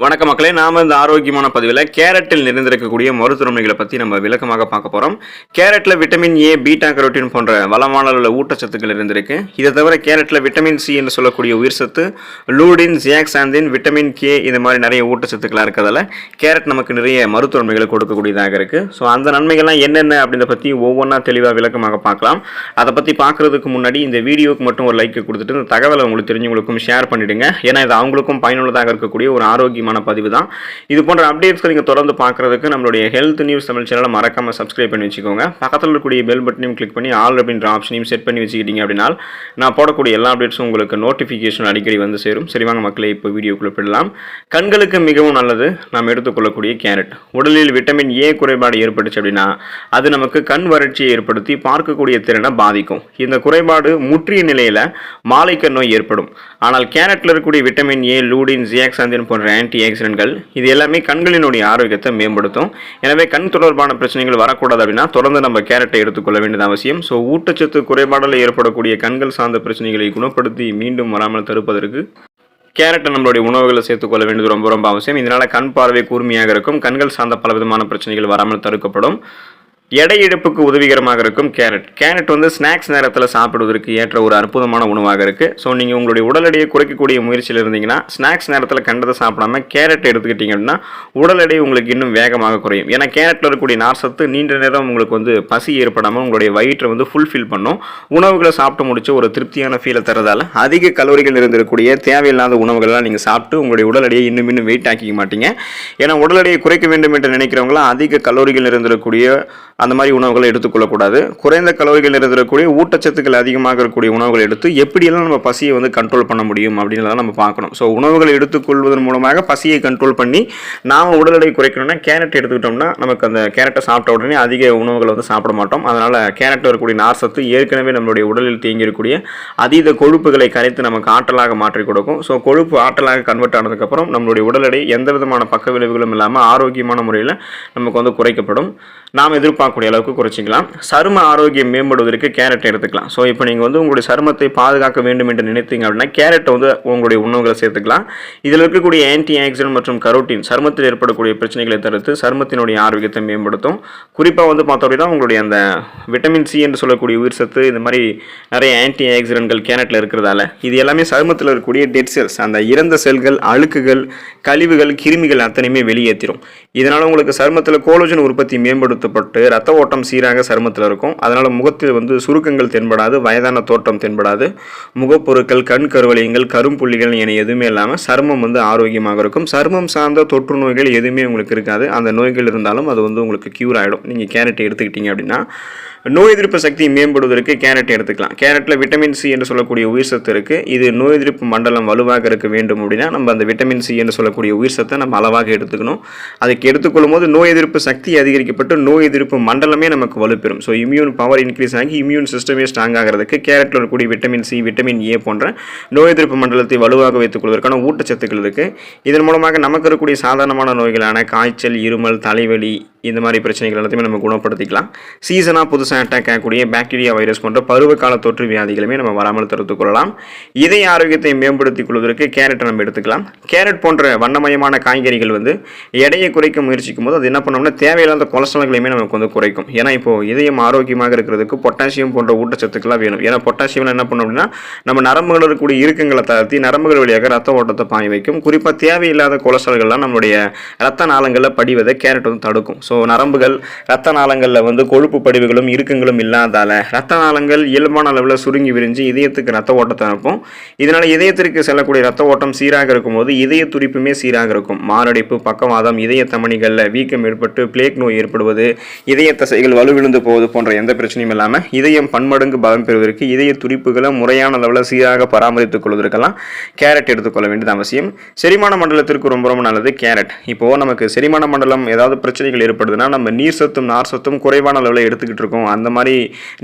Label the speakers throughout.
Speaker 1: வணக்க மக்களே நாம இந்த ஆரோக்கியமான பதிவில் கேரட்டில் நிறைந்திருக்கக்கூடிய மருத்துவமனைகளை பற்றி நம்ம விளக்கமாக பார்க்க போகிறோம் கேரட்டில் விட்டமின் ஏ பீட்டா கரோட்டின் போன்ற வளமான உள்ள ஊட்டச்சத்துக்கள் இருந்திருக்கு இதை தவிர கேரட்டில் விட்டமின் சி என்று சொல்லக்கூடிய உயிர் சத்து லூடின் ஜியாக்சாந்தின் விட்டமின் கே இந்த மாதிரி நிறைய ஊட்டச்சத்துக்களாக இருக்கிறதால கேரட் நமக்கு நிறைய மருத்துவமைகளை கொடுக்கக்கூடியதாக இருக்குது ஸோ அந்த நன்மைகள்லாம் என்னென்ன அப்படின்றத பற்றி ஒவ்வொன்றா தெளிவாக விளக்கமாக பார்க்கலாம். அதை பற்றி பார்க்குறதுக்கு முன்னாடி இந்த வீடியோக்கு மட்டும் ஒரு லைக் கொடுத்துட்டு இந்த தகவலை உங்களுக்கு தெரிஞ்சவங்களுக்கும் ஷேர் பண்ணிவிடுங்க ஏன்னா இது அவங்களுக்கும் பயனுள்ளதாக இருக்கக்கூடிய ஒரு முக்கியமான பதிவு தான். இது போன்ற அப்டேட்ஸ்கள் நீங்கள் தொடர்ந்து பார்க்குறதுக்கு நம்மளுடைய ஹெல்த் நியூஸ் தமிழ் சேனலை மறக்காமல் சப்ஸ்கிரைப் பண்ணி வச்சுக்கோங்க. பக்கத்தில் இருக்கக்கூடிய பெல் பட்டனையும் கிளிக் பண்ணி ஆல் அப்படின்ற ஆப்ஷனையும் செட் பண்ணி வச்சுக்கிட்டீங்க அப்படின்னா நான் போடக்கூடிய எல்லா அப்டேட்ஸும் உங்களுக்கு நோட்டிஃபிகேஷன் அடிக்கடி வந்து சேரும். சரி வாங்க இப்போ வீடியோக்குள்ளே போயிடலாம். கண்களுக்கு மிகவும் நல்லது. நாம் எடுத்துக்கொள்ளக்கூடிய கேரட். உடலில் விட்டமின் ஏ குறைபாடு ஏற்பட்டுச்சு அப்படின்னா அது நமக்கு கண் வறட்சியை ஏற்படுத்தி பார்க்கக்கூடிய திறனை பாதிக்கும். இந்த குறைபாடு முற்றிய நிலையில் மாலைக்க நோய் ஏற்படும். ஆனால் கேரட்டில் இருக்கக்கூடிய விட்டமின் ஏ லூடின் ஜியாக்சாந்தின் போன்ற ஆன்டி ஆக்சிடென்ட்கள் இது எல்லாமே கண்களினுடைய ஆரோக்கியத்தை மேம்படுத்தும். எனவே கண் தொடர்பான பிரச்சனைகள் வரக்கூடாது அப்படின்னா தொடர்ந்து நம்ம கேரட்டை எடுத்துக்கொள்ள வேண்டியது அவசியம். ஸோ ஊட்டச்சத்து குறைபாடில் ஏற்படக்கூடிய கண்கள் சார்ந்த பிரச்சனைகளை குணப்படுத்தி மீண்டும் வராமல் தடுப்பதற்கு கேரட்டை நம்மளுடைய உணவுகளை சேர்த்துக்கொள்ள வேண்டியது ரொம்ப ரொம்ப அவசியம். இதனால் கண் பார்வை கூர்மையாக இருக்கும். கண்கள் சார்ந்த பல விதமான பிரச்சனைகள் வராமல் தடுக்கப்படும். எடை இழப்புக்கு உதவிகரமாக இருக்கும் கேரட். கேரட் வந்து ஸ்நாக்ஸ் நேரத்தில் சாப்பிடுவதற்கு ஏற்ற ஒரு அற்புதமான உணவாக இருக்குது ஸோ நீங்கள் உங்களுடைய உடல் எடையை குறைக்கக்கூடிய முயற்சியில் இருந்தீங்கன்னா ஸ்நாக்ஸ் நேரத்தில் கண்டதை சாப்பிடாம கேரட் எடுத்துக்கிட்டிங்கன்னா அப்படின்னா உடல் எடை உங்களுக்கு இன்னும் வேகமாக குறையும். ஏன்னா கேரட்டில் இருக்கக்கூடிய நார்சத்து நீண்ட நேரம் உங்களுக்கு வந்து பசி ஏற்படாமல் உங்களுடைய வயிற்றை வந்து ஃபுல்ஃபில் பண்ணும். உணவுகளை சாப்பிட்டு முடிச்சு ஒரு திருப்தியான ஃபீலை தரதால் அதிக கலோரிகள் இருந்திருக்கக்கூடிய தேவையில்லாத உணவுகள்லாம் நீங்கள் சாப்பிட்டு உங்களுடைய உடல் எடையை இன்னும் இன்னும் வெயிட் ஆக்கிக்க மாட்டீங்க. ஏன்னா உடல் எடையை குறைக்க வேண்டும் என்று நினைக்கிறவங்களாம் அதிக கலோரிகள் இருந்திருக்கக்கூடிய அந்த மாதிரி உணவுகளை எடுத்துக்கொள்ளக்கூடாது குறைந்த கலோரிகள் இருந்திருக்கக்கூடிய ஊட்டச்சத்துக்கள் அதிகமாக இருக்கக்கூடிய உணவுகளை எடுத்து எப்படியெல்லாம் நம்ம பசியை வந்து கண்ட்ரோல் பண்ண முடியும் அப்படின்றத நம்ம பார்க்கணும். ஸோ உணவுகளை எடுத்துக்கொள்வதன் மூலமாக பசியை கண்ட்ரோல் பண்ணி நாம் உடல் எடை குறைக்கணும்னா கேரட் எடுத்துக்கிட்டோம்னா நமக்கு அந்த கேரட்டை சாப்பிட்ட உடனே அதிக உணவுகளை வந்து சாப்பிட மாட்டோம். அதனால் கேரட்டில் இருக்கக்கூடிய நார்சத்து ஏற்கனவே நம்மளுடைய உடலில் தேங்கி அதீத கொழுப்புகளை கரைத்து நமக்கு ஆற்றலாக மாற்றி கொடுக்கும். ஸோ கொழுப்பு ஆற்றலாக கன்வெர்ட் ஆனதுக்கப்புறம் நம்மளுடைய உடல் எடை எந்த விதமான பக்க விளைவுகளும் இல்லாமல் ஆரோக்கியமான முறையில் நமக்கு வந்து குறைக்கப்படும். நாம் எதிர்பார்க்கக்கூடிய அளவுக்கு குறைச்சிக்கலாம். சரும ஆரோக்கியம் மேம்படுவதற்கு கேரட் எடுத்துக்கலாம். ஸோ இப்போ நீங்கள் வந்து உங்களுடைய சருமத்தை பாதுகாக்க வேண்டும் என்று நினைத்தீங்க அப்படின்னா கேரட்டை வந்து உங்களுடைய உணவுகளை சேர்த்துக்கலாம். இதில் இருக்கக்கூடிய ஆன்டி ஆக்சிடென்ட் மற்றும் கரோட்டின் சருமத்தில் ஏற்படக்கூடிய பிரச்சனைகளை தடுத்து சருமத்தினுடைய ஆரோக்கியத்தை மேம்படுத்தும். குறிப்பாக வந்து பார்த்தோம் அப்படின்னா உங்களுடைய அந்த விட்டமின் சி என்று சொல்லக்கூடிய உயிர் சத்து இந்த மாதிரி நிறைய ஆன்டி ஆக்சிடென்ட்கள் கேரட்டில் இருக்கிறதால இது எல்லாமே சருமத்தில் இருக்கக்கூடிய டெட் செல்ஸ் அந்த இறந்த செல்கள் அழுக்குகள் கழிவுகள் கிருமிகள் அத்தனையுமே வெளியேற்றிடும் இதனால் உங்களுக்கு சருமத்தில் கோலோஜன் உற்பத்தி மேம்படுத்தப்பட்டு ரத்த ஓட்டம் சீராக சருமத்தில் இருக்கும். அதனால் முகத்தில் வந்து சுருக்கங்கள் தென்படாது வயதான தோற்றம் தென்படாது. முகப்பொருட்கள் கண் கருவளையங்கள் கரும்புள்ளிகள் என எதுவுமே இல்லாமல் சருமம் வந்து ஆரோக்கியமாக இருக்கும். சருமம் சார்ந்த தொற்று நோய்கள் எதுவுமே உங்களுக்கு இருக்காது. அந்த நோய்கள் இருந்தாலும் அது வந்து உங்களுக்கு க்யூர் ஆகிடும் நீங்கள் கேரட் எடுத்துக்கிட்டீங்க அப்படின்னா நோய் எதிர்ப்பு சக்தி மேம்படுவதற்கு கேரட் எடுத்துக்கலாம். கேரட்டில் விட்டமின் சி என்று சொல்லக்கூடிய உயிர் சத்து இருக்குது இது நோய் எதிர்ப்பு மண்டலம் வலுவாக இருக்க வேண்டும் அப்படின்னா நம்ம அந்த விட்டமின் சி என்று சொல்லக்கூடிய உயிர் சத்தை நம்ம அளவாக எடுத்துக்கணும். அதுக்கு எடுத்துக்கொள்ளும் போது நோய் எதிர்ப்பு சக்தி அதிகரிக்கப்பட்டு நோய் எதிர்ப்பு மண்டலமே நமக்கு வலுப்பெறும். ஸோ இம்யூன் பவர் இன்க்ரீஸ் ஆகி இம்யூன் சிஸ்டமே ஸ்ட்ராங் ஆகிறதுக்கு கேரட்டில் இருக்கக்கூடிய விட்டமின் சி விட்டமின் ஏ போன்ற நோய் எதிர்ப்பு மண்டலத்தை வலுவாக வைத்துக் கொள்வதற்கான ஊட்டச்சத்துக்கள் இருக்குது இதன் மூலமாக நமக்கு இருக்கக்கூடிய சாதாரணமான நோய்களான காய்ச்சல் இருமல் தலைவலி இந்த மாதிரி பிரச்சனைகள் எல்லாத்தையுமே நம்ம குணப்படுத்திக்கலாம். சீசனாக புதுசாக அட்டாக் ஆகக்கூடிய பாக்டீரியா வைரஸ் போன்ற பருவகால தொற்று வியாதிகளுமே நம்ம வராமல் தடுத்துக் கொள்ளலாம். இதய ஆரோக்கியத்தை மேம்படுத்திக் கொள்வதற்கு கேரட்டை நம்ம எடுத்துக்கலாம். கேரட் போன்ற வண்ணமயமான காய்கறிகள் வந்து எடையை குறைக்க முயற்சிக்கும் போது அது என்ன பண்ணோம்னா தேவையில்லாத கொலஸ்ட்ரால்களையுமே நமக்கு வந்து குறைக்கும். ஏன்னா இப்போது இதயம் ஆரோக்கியமாக இருக்கிறதுக்கு பொட்டாசியம் போன்ற ஊட்டச்சத்துக்கெல்லாம் வேணும். ஏன்னா பொட்டாசியம் என்ன பண்ணும் அப்படின்னா நம்ம நரம்புகள் இருக்கக்கூடிய இறுக்கங்களை தளர்த்தி நரம்புகள் வழியாக ரத்த ஓட்டத்தை பாய வைக்கும் குறிப்பாக தேவையில்லாத கொலஸ்ட்ரால்கள்லாம் நம்மளுடைய ரத்த நாளங்களில் படிவதை கேரட் வந்து தடுக்கும். ஸோ நரம்புகள் ரத்த நாளங்களில் வந்து கொழுப்பு படிவுகளும் இறுக்கங்களும் இல்லாதால ரத்த நாளங்கள் இயல்பான அளவில் சுருங்கி விரிஞ்சு இதயத்துக்கு ரத்த ஓட்டத்தை அனுப்பும். இதனால் இதயத்திற்கு செல்லக்கூடிய ரத்த ஓட்டம் சீராக இருக்கும்போது இதய துடிப்புமே சீராக இருக்கும். மாரடைப்பு பக்கவாதம் இதய தமணிகளில் வீக்கம் ஏற்பட்டு பிளேக் நோய் ஏற்படுவது இதய தசைகள் வலுவிழுந்து போவது போன்ற எந்த பிரச்சனையும் இல்லாமல் இதயம் பன்மடங்கு பலம் பெறுவதற்கு இதய துடிப்புகளை முறையான அளவில் சீராக பராமரித்துக் கொள்வதற்கெல்லாம் கேரட் எடுத்துக்கொள்ள வேண்டியது அவசியம். செரிமான மண்டலத்திற்கு ரொம்ப ரொம்ப நல்லது கேரட். இப்போது நமக்கு செரிமான மண்டலம் ஏதாவது பிரச்சனைகள் ஏற்படும் ஏற்படுதுன்னா நம்ம நீர் சத்தும் நார் சத்தும் குறைவான அளவில் எடுத்துக்கிட்டு இருக்கோம். அந்த மாதிரி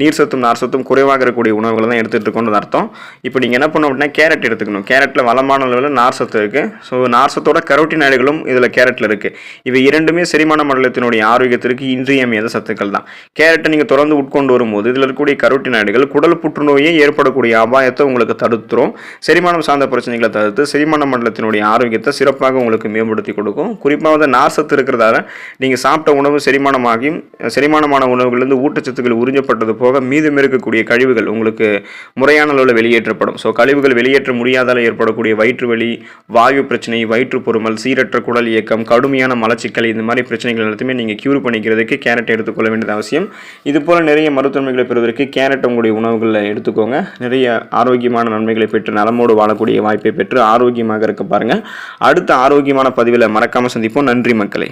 Speaker 1: நீர் சத்தும் நார் சத்தும் குறைவாக இருக்கக்கூடிய உணவுகளை தான் எடுத்துகிட்டு இருக்கோம்னு அர்த்தம். இப்போ நீங்கள் என்ன பண்ணணும் அப்படின்னா கேரட் எடுத்துக்கணும். கேரட்டில் வளமான அளவில் நார் சத்து இருக்குது ஸோ நார் சத்தோட கரோட்டினாய்டுகளும் இதில் கேரட்டில் இருக்குது இவை இரண்டுமே செரிமான மண்டலத்தினுடைய ஆரோக்கியத்திற்கு இன்றியமையாத சத்துக்கள் தான். கேரட்டை நீங்கள் தொடர்ந்து உட்கொண்டு வரும்போது இதில் இருக்கக்கூடிய கரோட்டினாய்டுகள் குடல் புற்றுநோயே ஏற்படக்கூடிய அபாயத்தை உங்களுக்கு தடுத்துரும். செரிமானம் சார்ந்த பிரச்சனைகளை தடுத்து செரிமான மண்டலத்தினுடைய ஆரோக்கியத்தை சிறப்பாக உங்களுக்கு மேம்படுத்தி கொடுக்கும். குறிப்பாக வந்து நார் சத்து இருக்கிறதால நீங்கள் சாப்பிட்டு உணவு செரிமானமாகியும் செரிமானமான உணவுகளிலிருந்து ஊட்டச்சத்துக்கள் உறிஞ்சப்பட்டது போக மீதம் இருக்கக்கூடிய கழிவுகள் உங்களுக்கு முறையான அளவில் வெளியேற்றப்படும். ஸோ கழிவுகள் வெளியேற்ற முடியாதால் ஏற்படக்கூடிய வயிற்று வலி வாயு பிரச்சனை வயிற்று பொறுமல் சீரற்ற குடல் இயக்கம் கடுமையான மலச்சிக்கல் இந்த மாதிரி பிரச்சனைகள் எல்லாத்தையுமே நீங்கள் க்யூர் பண்ணிக்கிறதுக்கு கேரட் எடுத்துக்கொள்ள வேண்டியது அவசியம். இது போல் நிறைய மருத்துவமைகளை பெறுவதற்கு கேரட் உங்களுடைய உணவுகளில் எடுத்துக்கோங்க. நிறைய ஆரோக்கியமான நன்மைகளை பெற்று நலமோடு வாழக்கூடிய வாய்ப்பை பெற்று ஆரோக்கியமாக இருக்க பாருங்கள் அடுத்த ஆரோக்கியமான பதிவில் மறக்காமல் சந்திப்போம். நன்றி மக்களே.